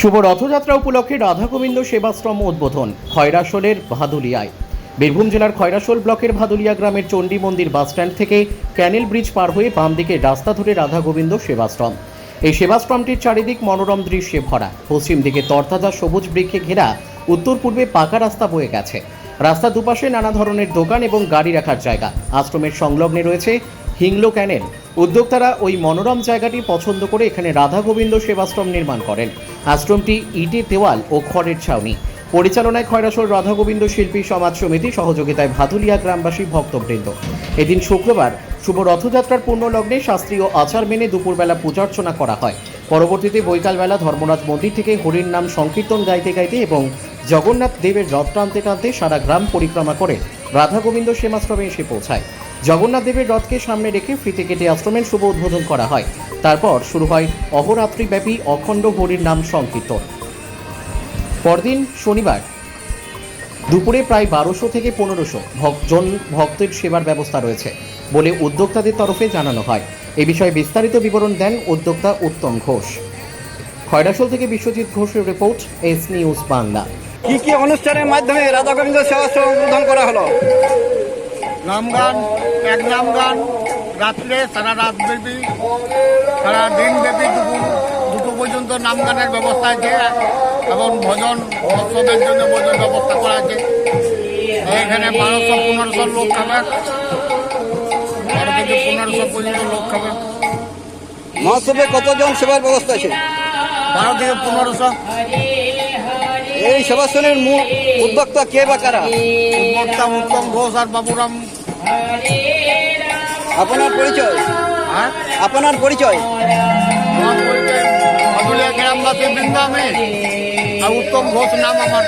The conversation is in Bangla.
শুভ রথযাত্রা উপলক্ষে রাধাগোবিন্দ সেবাশ্রম উদ্বোধন, খয়রাসোলের ভাদুলিয়ায়। বীরভূম জেলার খয়রাসোল ব্লকের ভাদুলিয়া গ্রামের চণ্ডী মন্দির বাসস্ট্যান্ড থেকে ক্যানেল ব্রিজ পার হয়ে বাম দিকে রাস্তা ধরে রাধাগোবিন্দ সেবাশ্রম। এই সেবাশ্রমটির চারিদিক মনোরম দৃশ্যে ভরা। পশ্চিম দিকে তরতাজা সবুজ বৃক্ষে ঘেরা, উত্তর পূর্বে পাকা রাস্তা বয়ে গেছে। রাস্তার দুপাশে নানা ধরনের দোকান এবং গাড়ি রাখার জায়গা। আশ্রমের সংলগ্নে রয়েছে হিংলো ক্যানেল। উদ্যোক্তারা ওই মনোরম জায়গাটি পছন্দ করে এখানে রাধা গোবিন্দ সেবাশ্রম নির্মাণ করেন। আশ্রমটি ইটের দেওয়াল ও খড়ের ছাউনি। পরিচালনায় খয়রাসোল রাধা গোবিন্দ শিল্পী সমাজ সমিতি সহযোগিতায় ভাদুলিয়া গ্রামবাসী ভক্তবৃন্দ। এদিন শুক্রবার শুভ রথযাত্রার পূর্ণ পূর্ণলগ্নে শাস্ত্রীয় আচার মেনে দুপুরবেলা পূজার্চনা করা হয়। পরবর্তীতে বৈকালবেলা ধর্মনাথ মন্দির থেকে হরির নাম সংকীর্তন গাইতে গাইতে এবং জগন্নাথ দেবের রথ টানতে টানতে সারা গ্রাম পরিক্রমা করে রাধা গোবিন্দ সেমাশ্রমে এসে পৌঁছায়। জগন্নাথ দেবের রথকে সামনে রেখে ফিতে কেটে আশ্রমের শুভ উদ্বোধন করা হয়। তারপর শুরু হয় অহরাত্রিব্যাপী অখণ্ড হরির নাম সংকীর্তন। পরদিন শনিবার দুপুরে প্রায় বারোশো থেকে পনেরোশো জন ভক্তের সেবার ব্যবস্থা রয়েছে বলে উদ্যোক্তাদের তরফে জানানো হয়। এ বিষয়ে বিস্তারিত বিবরণ দেন উদ্যোক্তা উত্তম ঘোষ। খয়রাসোল থেকে বিশ্বজিৎ ঘোষের রিপোর্ট, এস নিউজ বাংলা। কি কি অনুষ্ঠানের মাধ্যমে রাধা গোবিন্দ সেবাশ্রম উদ্বোধন করা হলো? নাম গান এক নাম গান রাত্রে সারা রাত ব্যাপী সারা দিন ব্যাপী দুপুর দুটো পর্যন্ত নাম গানের ব্যবস্থা আছে এবং ভজন উৎসবের জন্য ভজন ব্যবস্থা করা আছে। এখানে বারোশো পনেরোশো লোক খাবে বারো থেকে পনেরোশো পর্যন্ত লোক খাবে। মহোৎসবে কতজন সেবার ব্যবস্থা আছে? বারো থেকে পনেরোশো। এই সেবাশ্রমের মূল উদ্যোক্তা কে বা কারা? উদ্যোক্তা উত্তম ঘোষ আর বাবুরাম। আপনার পরিচয়? হ্যাঁ? আপনার পরিচয়? আমার পরিচয় গ্রামবাসী বৃন্দামে আর উত্তম ঘোষ নাম আমার।